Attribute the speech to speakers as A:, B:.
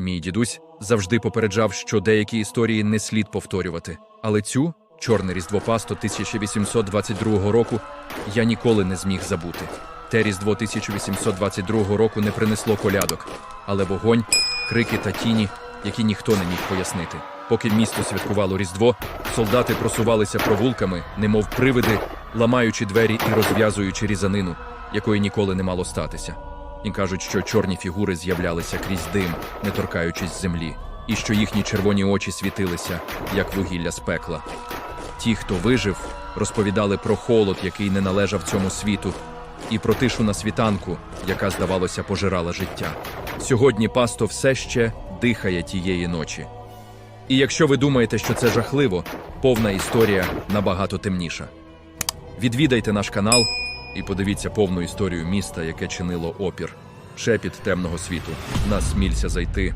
A: Мій дідусь завжди попереджав, що деякі історії не слід повторювати. Але цю чорне різдво Пасто 1822 року я ніколи не зміг забути. Те різдво 1822 року не принесло колядок, але вогонь, крики та тіні, які ніхто не міг пояснити. Поки місто святкувало Різдво, солдати просувалися провулками, немов привиди, ламаючи двері і розв'язуючи різанину, якої ніколи не мало статися. І кажуть, що чорні фігури з'являлися крізь дим, не торкаючись землі, і що їхні червоні очі світилися, як вугілля з пекла. Ті, хто вижив, розповідали про холод, який не належав цьому світу, і про тишу на світанку, яка, здавалося, пожирала життя. Сьогодні пасто все ще дихає тієї ночі. І якщо ви думаєте, що це жахливо, повна історія набагато темніша. Відвідайте наш канал і подивіться повну історію міста, яке чинило опір. Шепіт темного світу. Нас смілься зайти,